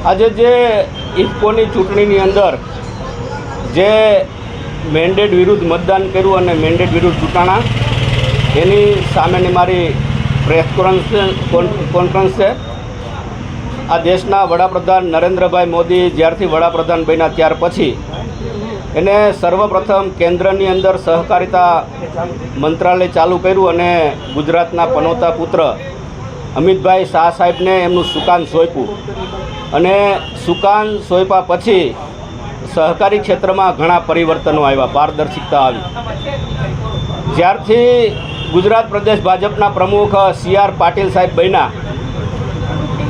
આજે જે ઇફકોની ચૂંટણીની અંદર જે મેન્ડેટ વિરુદ્ધ મતદાન કર્યું અને મેન્ડેટ વિરુદ્ધ ચૂંટાણા, એની સામેની મારી પ્રેસ કોન્ફરન્સ છે. આ દેશના વડાપ્રધાન નરેન્દ્રભાઈ મોદી જ્યારથી વડાપ્રધાન બન્યા ત્યાર પછી એને સર્વપ્રથમ કેન્દ્રની અંદર સહકારિતા મંત્રાલય ચાલુ કર્યું અને ગુજરાતના પનોતા પુત્ર અમિતભાઈ શાહ સાહેબને એમનું સુકાન સોંપ્યું. અને સુકાન સોંપ્યા પછી સહકારી ક્ષેત્રમાં ઘણા પરિવર્તનો આવ્યા, પારદર્શિકતા આવી. જ્યારથી ગુજરાત પ્રદેશ ભાજપના પ્રમુખ સી આર પાટીલ સાહેબ બન્યા,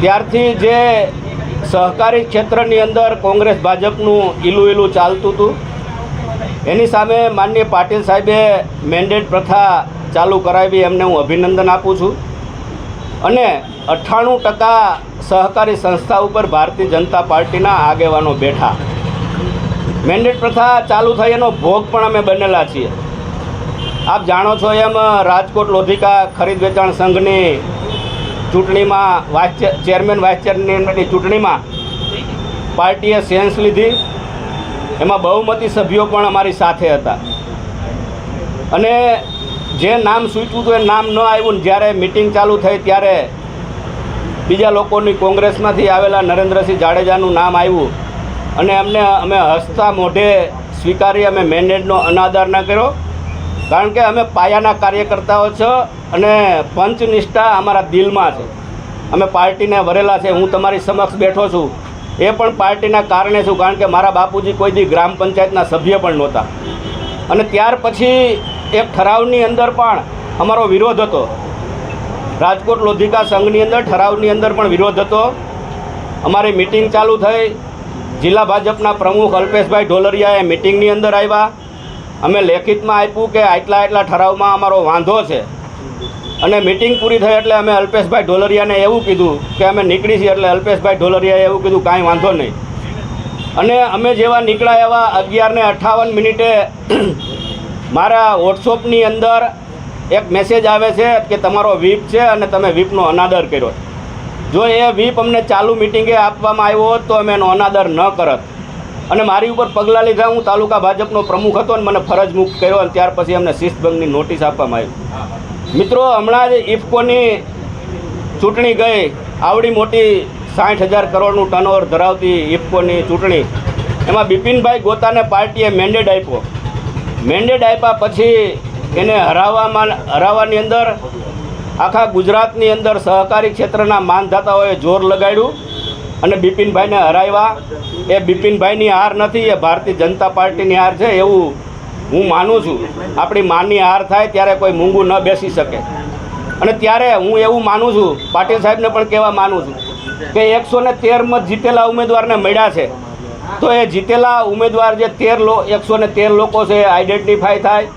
ત્યારથી જે સહકારી ક્ષેત્રની અંદર કોંગ્રેસ ભાજપનું ઈલું ઈલું ચાલતું હતું, એની સામે માનનીય પાટીલ સાહેબે મેન્ડેટ પ્રથા ચાલુ કરાવી, એમને હું અભિનંદન આપું છું. અને અઠ્ઠાણું ટકા સહકારી સંસ્થા ઉપર ભારતીય જનતા પાર્ટીના આગેવાનો બેઠા. મેન્ડેટ પ્રથા ચાલુ થઈ એનો ભોગ પણ અમે બનેલા છીએ. આપ જાણો છો એમ, રાજકોટ લોધિકા ખરીદ વેચાણ સંઘની ચૂંટણીમાં વાઇસ ચેરમેન, વાઇસ ચેરમેનની ચૂંટણીમાં પાર્ટીએ સેન્સ લીધી. એમાં બહુમતી સભ્યો પણ અમારી સાથે હતા. અને જે નામ સૂચવું હતું એ નામ ન આવ્યું ને જ્યારે મિટિંગ ચાલુ થઈ ત્યારે બીજા લોકોની કોંગ્રેસમાંથી આવેલા નરેન્દ્રસિંહ જાડેજાનું નામ આવ્યું. અને અમને, અમે હસતા મોઢે સ્વીકારી, અમે મેનેજનો અનાદર ન કર્યો. કારણ કે અમે પાયાના કાર્યકર્તાઓ છો અને પંચનિષ્ઠા અમારા દિલમાં છે. અમે પાર્ટીને વરેલા છે, હું તમારી સમક્ષ બેઠો છું. એ પણ પાર્ટીના કારણે છું, કારણ કે મારા બાપુજી કોઈ દી ગ્રામ પંચાયતના સભ્ય પણ નહોતા. અને ત્યાર પછી એક ઠરાવની અંદર પણ અમારો વિરોધ હતો. રાજકોટ લોધિકા સંઘની અંદર ઠરાવની અંદર પણ વિરોધ હતો. અમારી મિટિંગ ચાલુ થઈ. જિલ્લા ભાજપના પ્રમુખ અલ્પેશભાઈ ઢોલરિયાએ મિટિંગની અંદર આવ્યા. અમે લેખિતમાં આપ્યું કે આટલા આટલા ઠરાવમાં અમારો વાંધો છે. અને મિટિંગ પૂરી થઈ એટલે અમે અલ્પેશભાઈ ઢોલરિયાને એવું કીધું કે અમે નીકળી છીએ એટલે અલ્પેશભાઈ ઢોલરિયાએ એવું કીધું, કાંઈ વાંધો નહીં. અને અમે જેવા નીકળ્યા એવા અગિયારને અઠ્ઠાવન મિનિટે મારા વોટ્સઅપની અંદર એક મેસેજ આવે છે કે તમારો વીપ છે અને તમે વીપનો અનાદર કર્યો જો એ વીપ અમને ચાલુ મિટિંગે આપવામાં આવ્યો હોત તો અમે એનો અનાદર ન કરત. અને મારી ઉપર પગલાં લીધા, હું તાલુકા ભાજપનો પ્રમુખ હતો અને મને ફરજ મુક્ત કર્યો અને ત્યાર પછી અમને શિસ્તભંગની નોટિસ આપવામાં આવી. મિત્રો, હમણાં જ ઇફકોની ચૂંટણી ગઈ. આવડી મોટી સાઠ હજાર કરોડનું ટર્નઓવર ધરાવતી ઇફકોની ચૂંટણી. એમાં બિપિનભાઈ ગોતાને પાર્ટીએ મેન્ડેટ આપ્યો. મેન્ડેટ આપ્યા પછી એને હરાવવામાં, હરાવવાની અંદર આખા ગુજરાતની અંદર સહકારી ક્ષેત્રના માનધાતાઓએ જોર લગાડ્યું અને બિપિનભાઈને હરાવ્યા. એ બિપિનભાઈની હાર નથી, એ ભારતીય જનતા પાર્ટીની હાર છે એવું હું માનું છું. આપણી માની હાર થાય ત્યારે કોઈ મૂંગું ન બેસી શકે. અને ત્યારે હું એવું માનું છું, પાટીલ સાહેબને પણ કહેવા માનું છું કે એકસો ને તેર મત જીતેલા ઉમેદવારને મળ્યા છે. તો એ જીતેલા ઉમેદવાર જે તેર લો, એકસો ને તેર લોકો છે આઈડેન્ટિફાય થાય.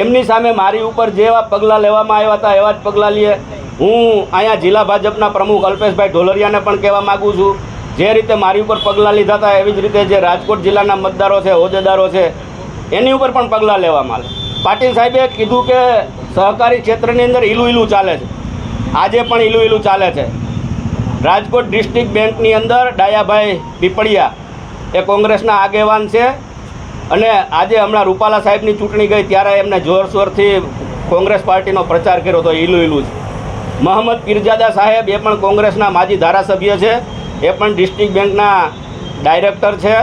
એમની સામે મારી ઉપર જેવા પગલાં લેવામાં આવ્યા હતા, એવા જ પગલાં લઈએ. હું અહીંયા જિલ્લા ભાજપના પ્રમુખ અલ્પેશભાઈ ઢોલરિયાને પણ કહેવા માગું છું, જે રીતે મારી ઉપર પગલાં લીધા હતા, એવી જ રીતે જે રાજકોટ જિલ્લાના મતદારો છે, હોદ્દેદારો છે, એની ઉપર પણ પગલાં લેવામાં આવે. પાટીલ સાહેબે કીધું કે સહકારી ક્ષેત્રની અંદર ઈલું ઈલું ચાલે છે. આજે પણ ઈલું ઈલું ચાલે છે. રાજકોટ ડિસ્ટ્રિક્ટ બેંકની અંદર ડાયાભાઈ પીપળિયા એ કોંગ્રેસના આગેવાન છે. અને આજે હમણાં રૂપાલા સાહેબની ચૂંટણી ગઈ ત્યારે એમને જોરશોરથી કોંગ્રેસ પાર્ટીનો પ્રચાર કર્યો હતો ઈલું ઈલું જ. મહંમદ પીરજાદા સાહેબ એ પણ કોંગ્રેસના માજી ધારાસભ્ય છે. એ પણ ડિસ્ટ્રિક્ટ બેંકના ડાયરેક્ટર છે.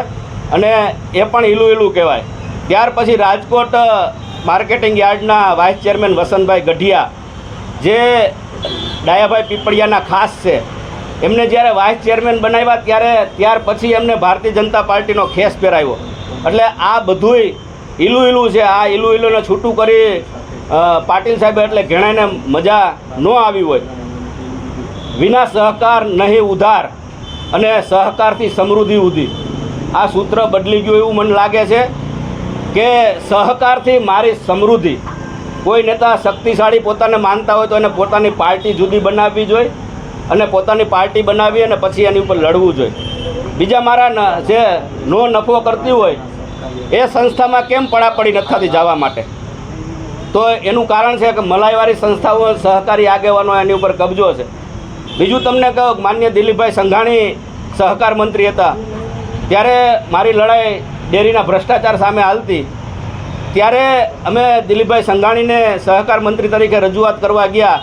અને એ પણ ઈલું ઈલું કહેવાય. ત્યાર પછી રાજકોટ માર્કેટિંગ યાર્ડના વાઇસ ચેરમેન વસંતભાઈ ગઢિયા, જે ડાયાભાઈ પીપળિયાના ખાસ છે. એમને જ્યારે વાઇસ ચેરમેન બનાવ્યા ત્યારે, ત્યાર પછી એમને ભારતીય જનતા પાર્ટીનો ખેસ પહેરાવ્યો. એટલે આ બધુંય ઈલું ઈલું છે. આ ઈલું ઈલુંને છૂટું કરી પાટીલ સાહેબ એટલે ઘણાને મજા ન આવી હોય. વિના સહકાર નહીં ઉધાર અને સહકારથી સમૃદ્ધિ ઉધી. આ સૂત્ર બદલી ગયું એવું મને લાગે છે કે સહકારથી મારી સમૃદ્ધિ. કોઈ નેતા શક્તિશાળી પોતાને માનતા હોય તો એને પોતાની પાર્ટી જુદી બનાવવી જોઈએ. અને પોતાની પાર્ટી બનાવી અને પછી એની ઉપર લડવું જોઈએ. બીજા મારા જે નો નફો કરતી હોય, એ સંસ્થામાં કેમ પડાપડી નથી થતી જવા માટે? તો એનું કારણ છે કે મલાઈવાળી સંસ્થાઓ સહકારી આગેવાનો એની ઉપર કબજો છે. બીજું તમને કહો માન્ય દિલીપભાઈ સંઘાણી સહકાર મંત્રી હતા. ત્યારે મારી લડાઈ ડેરીના ભ્રષ્ટાચાર સામે હાલતી. ત્યારે અમે દિલીપભાઈ સંઘાણીને સહકાર મંત્રી તરીકે રજૂઆત કરવા ગયા.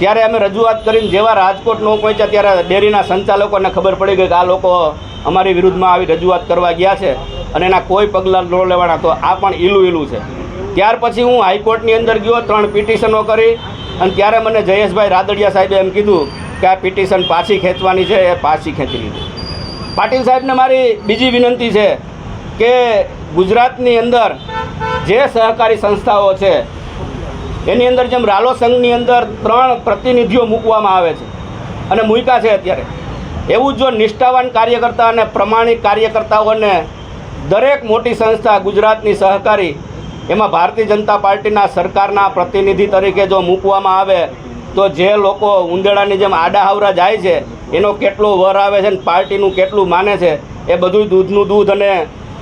ત્યારે અમે રજૂઆત કરીને જેવા રાજકોટ ન પહોંચ્યા ત્યારે ડેરીના સંચાલકોને ખબર પડી ગઈ કે આ લોકો અમારી વિરુદ્ધમાં આવી રજૂઆત કરવા ગયા છે અને એના કોઈ પગલાં ન લેવાના. તો આ પણ ઈલું ઈલું છે. ત્યાર પછી હું હાઈકોર્ટની અંદર ગયો, ત્રણ પિટિશનો કરી અને ત્યારે મને જયેશભાઈ રાદડિયા સાહેબે એમ કીધું કે આ પિટિશન પાછી ખેંચવાની છે, એ પાછી ખેંચી લીધી. પાટીલ સાહેબને મારી બીજી વિનંતી છે કે ગુજરાતની અંદર જે સહકારી સંસ્થાઓ છે એની અંદર જેમ રાલો સંઘની અંદર ત્રણ પ્રતિનિધિઓ મૂકવામાં આવે છે અને મૂક્યા છે અત્યારે. એવું જ નિષ્ઠાવાન કાર્યકર્તા અને પ્રમાણિક કાર્યકર્તાઓને દરેક મોટી સંસ્થા ગુજરાતની સહકારી, એમાં ભારતીય જનતા પાર્ટીના સરકારના પ્રતિનિધિ તરીકે જો મૂકવામાં આવે, તો જે લોકો ઉંદેડાની જેમ આડાહાવરા જાય છે, એનો કેટલો વર આવે છે અને પાર્ટીનું કેટલું માને છે, એ બધું દૂધનું દૂધ અને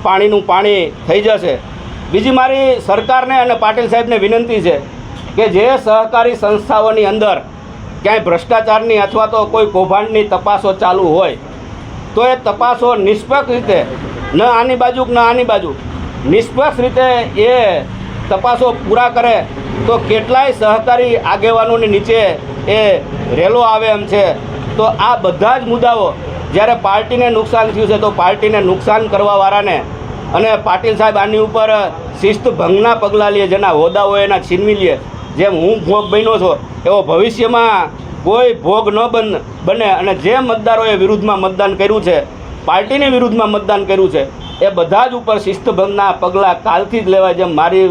પાણીનું પાણી થઈ જશે. બીજી મારી સરકારને અને પાટીલ સાહેબને વિનંતી છે કે જે સહકારી સંસ્થાઓની અંદર ક્યાંય ભ્રષ્ટાચારની અથવા તો કોઈ કૌભાંડની તપાસો ચાલુ હોય, તો એ તપાસો નિષ્પક્ષ રીતે, ન આની બાજુ ન આની બાજુ, નિષ્પક્ષ રીતે એ તપાસો પૂરા કરે, તો કેટલાય સહકારી આગેવાનોની નીચે એ રેલો આવે એમ છે. તો આ બધા જ મુદ્દાઓ, જ્યારે પાર્ટીને નુકસાન થયું છે, તો પાર્ટીને નુકસાન કરવાવાળાને અને પાટીલ સાહેબ આની ઉપર શિસ્ત ભંગના પગલાં લે, જેના હોદ્દાઓ એના છીનવી લે જેમ હું ભોગ બન્યો છો, એવો ભવિષ્યમાં કોઈ ભોગ ન બન, બને. અને જે મતદારોએ વિરુદ્ધમાં મતદાન કર્યું છે, પાર્ટીની વિરુદ્ધમાં મતદાન કર્યું છે, એ બધા જ ઉપર શિસ્તભંગના પગલાં કાલથી જ લેવાય. જેમ મારી,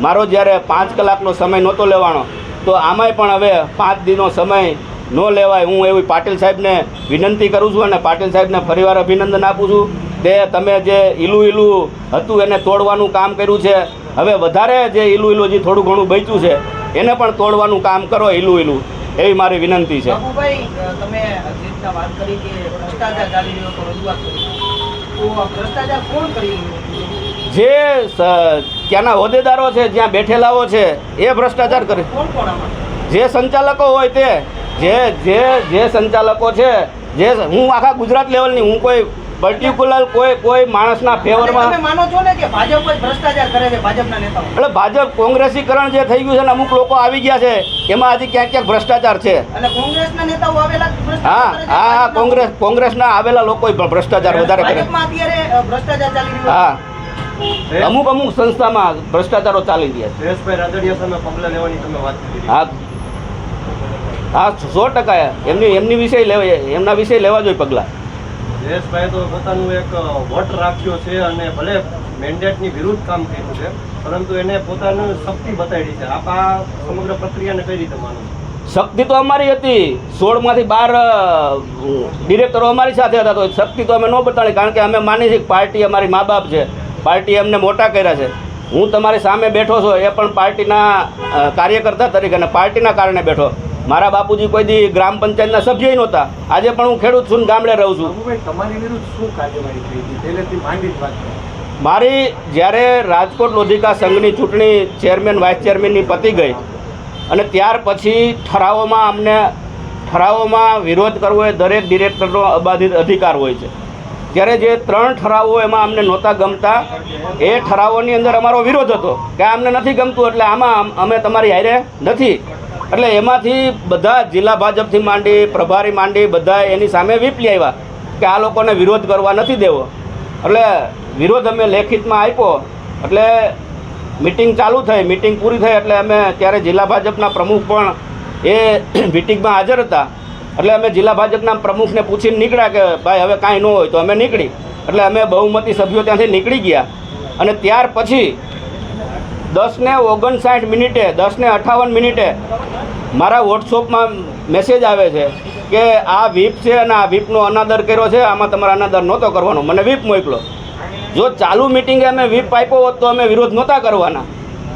મારો જ્યારે પાંચ કલાકનો સમય નહોતો લેવાનો, તો આમાંય પણ હવે પાંચ દિનનો સમય ન લેવાય. હું એવી પાટીલ સાહેબને વિનંતી કરું છું અને પાટીલ સાહેબને ફરીવાર અભિનંદન આપું છું તે તમે જે ઈલું ઈલું હતું એને તોડવાનું કામ કર્યું છે હવે વધારે જે ઈલું ઈલું જે થોડું ઘણું બચ્યું છે એને પણ તોડવાનું કામ કરો ઈલું ઈલું. એવી મારી વિનંતી છે. જે ત્યાંના હોદ્દેદારો છે જ્યાં બેઠેલાઓ છે એ ભ્રષ્ટાચાર કરે. જે સંચાલકો હોય તે જે જે જે સંચાલકો છે જે હું આખા ગુજરાત લેવલની હું કોઈ પર્ટિક્યુલર કોઈ કોઈ માણસના ફેવરમાં માનો છો ને કે ભાજપ જ ભ્રષ્ટાચાર કરે છે ભાજપના નેતાઓ? એટલે ભાજપ કોંગ્રેસીકરણ જે થઈ ગયું છે ને અમુક લોકો આવી ગયા છે એમાં હજી ક્યાંક ક્યાંક ભ્રષ્ટાચાર છે. અને કોંગ્રેસના નેતાઓ આવેલા હા હા હા કોંગ્રેસ કોંગ્રેસના આવેલા લોકો ભ્રષ્ટાચાર વધારે કરે અત્યારે ભ્રષ્ટાચાર ચાલી રહ્યો હા. અમુક અમુક સંસ્થામાં ભ્રષ્ટાચારો ચાલી ગયા છે. જયેશભાઈ રાદડિયા સામે પગલાં લેવાની તમે વાત કરી હા. હા સો ટકા એમની એમની વિષય લેવા એમના વિષય લેવા જોઈએ પગલાં. જયેશભાઈ તો પોતાનું એક વોટ રાખ્યો છે અને ભલે મેન્ડેટની વિરુદ્ધ કામ કર્યું છે, પરંતુ એને પોતાનું શક્તિ બતાવી છે. આપ આ સમગ્ર પ્રક્રિયાને કઈ રીતે માનો શક્તિ તો અમારી હતી. સોળમાંથી બાર ડિરેક્ટરો અમારી સાથે હતા. તો શક્તિ તો અમે ન બતાવી કારણ કે અમે માની છીએ પાર્ટી અમારી મા બાપ છે. પાર્ટી અમને મોટા કર્યા છે. હું તમારી સામે બેઠો છો, એ પણ પાર્ટીના કાર્યકર્તા તરીકે અને પાર્ટીના કારણે બેઠો. મારા બાપુજી કોઈ દી ગ્રામ પંચાયતના સભ્ય નહોતા. આજે પણ હું ખેડૂત છું ગામડે રહું છું. મારી જ્યારે રાજકોટ લોધિકા સંઘની ચૂંટણી ચેરમેન વાઇસ ચેરમેનની પતી ગઈ અને ત્યાર પછી ઠરાવોમાં અમને ઠરાવોમાં વિરોધ કરવો એ દરેક ડિરેક્ટરનો અબાધિત અધિકાર હોય છે. ત્યારે જે ત્રણ ઠરાવો એમાં અમને નહોતા ગમતા એ ઠરાવોની અંદર અમારો વિરોધ હતો કે અમને નથી ગમતું એટલે આમાં અમે તમારી હારે નથી. એટલે એમાંથી બધા જિલ્લા ભાજપથી માંડી, પ્રભારી માંડી, બધા એની સામે વીપલી આવ્યા કે આ લોકોને વિરોધ કરવા નથી દેવો. એટલે વિરોધ અમે લેખિતમાં આપ્યો. એટલે મિટિંગ ચાલુ થઈ, મિટિંગ પૂરી થઈ એટલે અમે ત્યારે જિલ્લા ભાજપના પ્રમુખ પણ એ મિટિંગમાં હાજર હતા. એટલે અમે જિલ્લા ભાજપના પ્રમુખને પૂછીને નીકળ્યા કે ભાઈ હવે કાંઈ ન હોય તો અમે નીકળી. એટલે અમે બહુમતી સભ્યો ત્યાંથી નીકળી ગયા. અને ત્યાર પછી દસને ઓગણસાઠ મિનિટે, દસને અઠાવન મિનિટે મારા વોટ્સઅપમાં મેસેજ આવે છે કે આ વીપ છે અને આ વીપનો અનાદર કર્યો છે, આમાં તમારે અનાદર નહોતો કરવાનો. મને વીપ મોકલો. જો ચાલુ મિટિંગે અમે વીપ આપ્યો હોત તો અમે વિરોધ નહોતા કરવાના.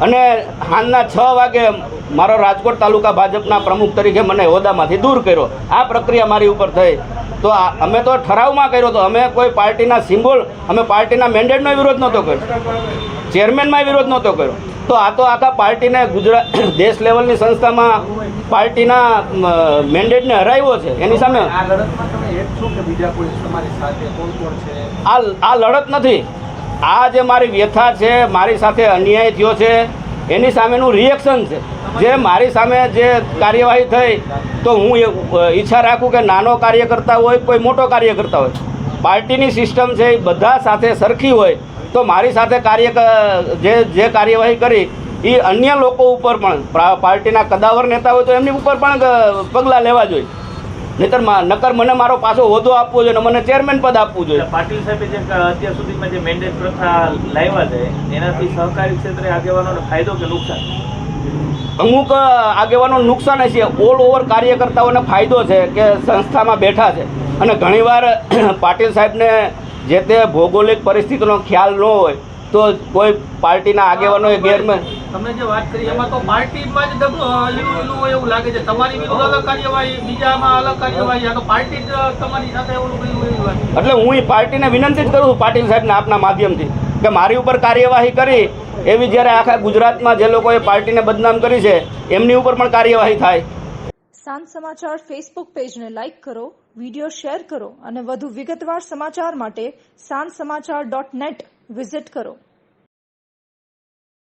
અને હાલના છ વાગે મારો રાજકોટ તાલુકા ભાજપના પ્રમુખ તરીકે મને હોદ્દામાંથી દૂર કર્યો. આ પ્રક્રિયા મારી ઉપર થઈ. તો આ- અમે તો ઠરાવમાં કર્યો તો અમે કોઈ પાર્ટીના સિમ્બોલ અમે પાર્ટીના મેન્ડેટનો વિરોધ નહોતો કર્યો. ચેરમેનમાં વિરોધ નહોતો કર્યો. તો આ તો આખા પાર્ટીને ગુજરાત દેશ લેવલની સંસ્થામાં પાર્ટીના મેન્ડેટને હરાવ્યો છે. એની સામે આ આ લડત નથી. આ જે મારી વ્યથા છે મારી સાથે અન્યાય થયો છે એની સામેનું રિએક્શન છે. જે મારી સામે જે કાર્યવાહી થઈ, તો હું ઈચ્છા રાખું કે નાનો કાર્યકર્તા હોય, કોઈ મોટો કાર્ય કરતા હોય. પાર્ટીની સિસ્ટમ છે એ બધા સાથે સરખી હોય, તો મારી સાથે કાર્ય જે જે કાર્યવાહી કરી, એ અન્ય લોકો ઉપર પણ પાર્ટીના કદાવર નેતા હોય તો એમની ઉપર પણ પગલાં લેવા જોઈએ. નહીતર મા- નકર મને મારો પાછો હોદ્દો આપવો જોઈએ અને મને ચેરમેન પદ આપવું જોઈએ. પાટીલ સાહેબે જે અત્યાર સુધીમાં જે મેન્ડેટ પ્રથા લાવ્યા છે એનાથી સહકારી ક્ષેત્રે આગેવાનોને ફાયદો કે નુકસાન? અમુક આગેવાનો નુકસાન છે ઓલ ઓવર કાર્યકર્તાઓને ફાયદો છે કે સંસ્થામાં બેઠા છે. અને ઘણીવાર પાટીલ સાહેબને જે તે ભૌગોલિક પરિસ્થિતિનો ખ્યાલ ન હોય તો કોઈ પાર્ટીના આગેવાનોએ ગેરમે તમે જે વાત કરી એમાં તો પાર્ટીમાં જ ડબ- અ, લીલું લીલું હોય એવું લાગે છે. તમારી વિરુદ્ધ અલગ કાર્યવાહી બીજામાં અલગ કાર્યવાહી. આ તો પાર્ટી જ તમારી સાથે એવું કર્યું એટલે હું એ પાર્ટીને વિનંતી જ કરું છું પાટીલ સાહેબને આપના માધ્યમથી કે મારી ઉપર કાર્યવાહી કરી. એવી જ્યારે આખા ગુજરાતમાં જે લોકોએ પાર્ટીને બદનામ કરી છે એમની ઉપર પણ કાર્યવાહી થાય. સાંજ સમાચાર ફેસબુક પેજને લાઇક કરો વિડિયો શેર કરો અને વધુ વિગતવાર સમાચાર માટે સાંજ સમાચાર ડોટ નેટ વિઝિટ કરો.